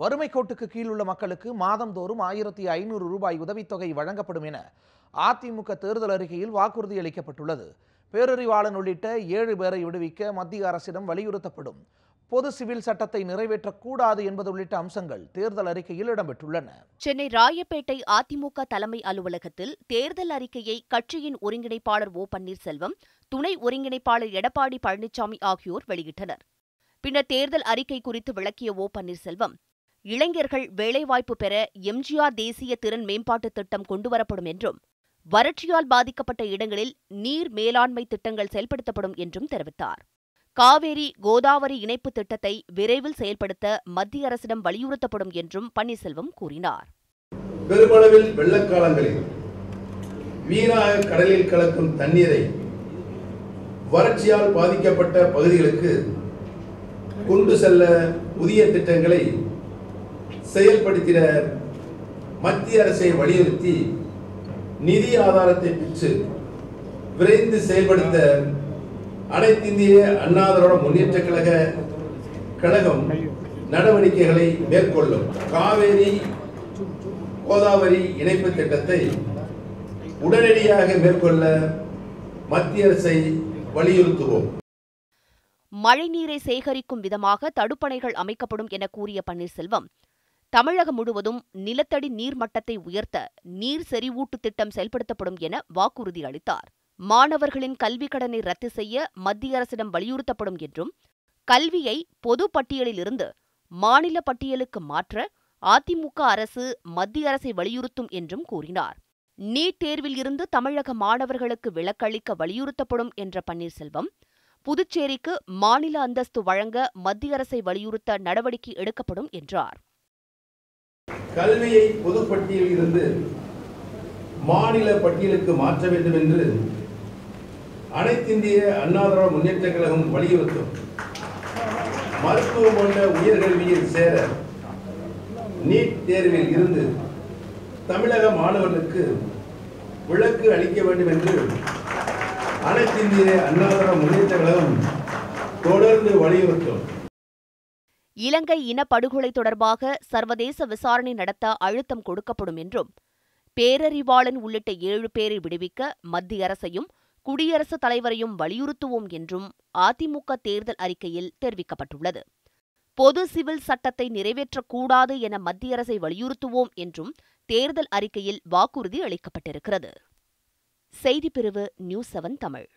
வறுமை கோட்டுக்கு கீழ் உள்ள மக்களுக்கு மாதந்தோறும் ஆயிரத்தி ஐநூறு ரூபாய் உதவித்தொகை வழங்கப்படும் என அதிமுக தேர்தல் அறிக்கையில் வாக்குறுதி அளிக்கப்பட்டுள்ளது. பேரறிவாளன் உள்ளிட்ட ஏழு பேரை விடுவிக்க மத்திய அரசிடம் வலியுறுத்தப்படும். பொது சிவில் சட்டத்தை நிறைவேற்றக்கூடாது என்பது உள்ளிட்ட அம்சங்கள் தேர்தல் அறிக்கையில் இடம்பெற்றுள்ளன. சென்னை ராயப்பேட்டை அதிமுக தலைமை அலுவலகத்தில் தேர்தல் அறிக்கையை கட்சியின் ஒருங்கிணைப்பாளர் ஓ பன்னீர்செல்வம் துணை ஒருங்கிணைப்பாளர் எடப்பாடி பழனிசாமி ஆகியோர் வெளியிட்டனர். பின்னர் தேர்தல் அறிக்கை குறித்து விளக்கிய ஓ பன்னீர்செல்வம் இளைஞர்கள் வேலைவாய்ப்பு பெற எம்ஜிஆர் தேசிய திறன் மேம்பாட்டுத் திட்டம் கொண்டுவரப்படும் என்றும் வறட்சியால் பாதிக்கப்பட்ட இடங்களில் நீர் மேலாண்மை திட்டங்கள் செயல்படுத்தப்படும் என்றும் தெரிவித்தார். காவேரி கோதாவரி இணைப்பு திட்டத்தை விரைவில் செயல்படுத்த மத்திய அரசிடம் வலியுறுத்தப்படும் என்றும் பன்னீர்செல்வம் கூறினார். பெருமளவில் வெள்ளக்காலங்களில் வீணாக கடலில் கலக்கும் தண்ணீரை வறட்சியால் பாதிக்கப்பட்ட பகுதிகளுக்கு கொண்டு செல்ல புதிய திட்டங்களை செயல்படுத்திட மத்திய அரசை வலியுறுத்தி நிதி ஆதாரத்தை பெற்று விரைந்து செயல்படுத்த அனைத்திந்திய அண்ணா முன்னேற்ற கழக கழகம் நடவடிக்கைகளை மேற்கொள்ளும். காவேரி கோதாவரி இணைப்பு திட்டத்தை உடனடியாக மேற்கொள்ள மத்திய அரசை வலியுறுத்துவோம். மழைநீரை சேகரிக்கும் விதமாக தடுப்பணைகள் அமைக்கப்படும் என கூறிய பன்னீர்செல்வம் தமிழகம் முழுவதும் நிலத்தடி நீர்மட்டத்தை உயர்த்த நீர் செறிவூட்டு திட்டம் செயல்படுத்தப்படும் என வாக்குறுதி அளித்தார். மாணவர்களின் கல்விக் கடனை ரத்து செய்ய மத்திய அரசிடம் வலியுறுத்தப்படும் என்றும் கல்வியை பொது பட்டியலிலிருந்து மாநில பட்டியலுக்கு மாற்ற அதிமுக அரசு மத்திய அரசை வலியுறுத்தும் என்றும் கூறினார். நீட் தேர்வில் இருந்து தமிழக மாணவர்களுக்கு விலக்களிக்க வலியுறுத்தப்படும் என்ற பன்னீர்செல்வம் புதுச்சேரிக்கு மாநில அந்தஸ்து வழங்க மத்திய அரசை வலியுறுத்த நடவடிக்கை எடுக்கப்படும் என்றார். கல்வியை பொதுப்பட்டியலில் இருந்து மாநில பட்டியலுக்கு மாற்ற வேண்டும் என்று அனைத்திந்திய அண்ணா முன்னேற்ற கழகம் வலியுறுத்தும். மருத்துவம் போன்ற உயர்கல்வியில் சேர நீட் தேர்வில் இருந்து தமிழக மாணவர்களுக்கு விளக்கு அளிக்க வேண்டும் என்று அனைத்திந்திய அண்ணா முன்னேற்ற கழகம் தொடர்ந்து வலியுறுத்தும். இலங்கை இனப்படுகொலை தொடர்பாக சர்வதேச விசாரணை நடத்த அழுத்தம் கொடுக்கப்படும் என்றும் பேரறிவாளன் உள்ளிட்ட ஏழு பேரை விடுவிக்க மத்திய அரசையும் குடியரசுத் தலைவரையும் வலியுறுத்துவோம் என்றும் அதிமுக தேர்தல் அறிக்கையில் தெரிவிக்கப்பட்டுள்ளது. பொது சிவில் சட்டத்தை நிறைவேற்றக்கூடாது என மத்திய அரசை வலியுறுத்துவோம் என்றும் தேர்தல் அறிக்கையில் வாக்குறுதி அளிக்கப்பட்டிருக்கிறது. செய்திப்பிரிவு நியூஸ் செவன் தமிழ்.